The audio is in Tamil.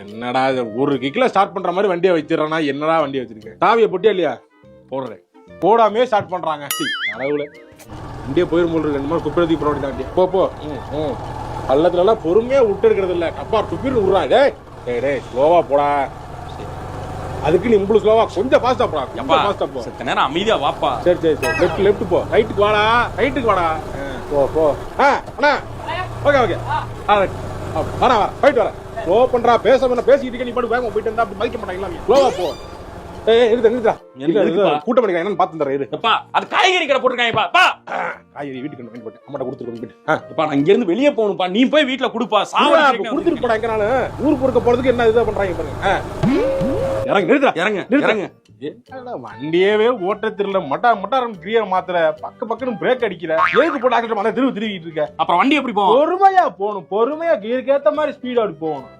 என்னடா இது? ஒரு கிக்ல ஸ்டார்ட் பண்ற மாதிரி வண்டியை வச்சிடறானா என்னடா வண்டியை வச்சிருக்க? சாவியை போட்டியா இல்லையா? போடுறேன். போடாமே ஸ்டார்ட் பண்றாங்க. சீ, கடவுளே. வண்டியை போயிரும் போல் இந்த மாதிரி குப்பை தூக்கி போட வண்டியை. போ போ. ம் ம். பள்ளத்துல எல்லாம் பொறுமையா விட்டு இருக்கிறது இல்ல. டப்பா துப்பின்னு விடுறான் டேய் டேய் டேய் ஸ்லோவா போடா. அதுக்கு நீ இம்புளு ஸ்லோவா கொஞ்சம் ஃபாஸ்டா போடா. எப்பா கொஞ்சம் ஃபாஸ்டா போ. செத்த நேரம் அமைதியா வாப்பா. சரி சரி சரி. லெஃப்ட் லெஃப்ட் போ. ரைட்டுக்கு வாடா. ரைட்டுக்கு வாடா. போ போ. ஆ அண்ணா. Okay okay. ஆ ரைட் வரா வர போயிட்டு வரேன் ஸ்லோ பண்றா பேச பண்ண பேசிக்கிட்டு இருக்க, நீ பாட்டு வேகமா போயிட்டு இருந்தா அப்படி மதிக்க மாட்டாங்களா ஸ்லோவா போ. கூட்டம் என்னன்னு பாத்து தரேன் இரு. எப்பா அது காய்கறி கடை போட்டிருக்காங்கப்பா பா காய்கறி வீட்டுக்கு கொண்டு போயிட்டு. அம்மாட்ட எப்பா நான் இங்க இருந்து வெளியே போகணும்ப்பா நீ போய் வீட்டுல கொடுப்பா சாவா கொடுத்துட்டு போடா எங்கனாலும் ஊருக்கு பொறுக்க போறதுக்கு என்ன இதா பண்றாங்க பாருங்க. இறங்கு நிறுத்துறா இறங்க. இறங்க. என்னடா வண்டியவே ஓட்ட தெரியல. மட்டா மட்டாரம் கிரியர் மாத்துற. பக்க பக்கன்னு பிரேக் அடிக்கிற. எதுக்கு போட்டு ஆக்கிட்டு மன திருவி திருவிட்டு இருக்க. அப்புறம் வண்டி எப்படி போவோம் பொறுமையா போகணும். பொறுமையா கீருக்கு ஏத்த மாதிரி ஸ்பீடா போகணும்.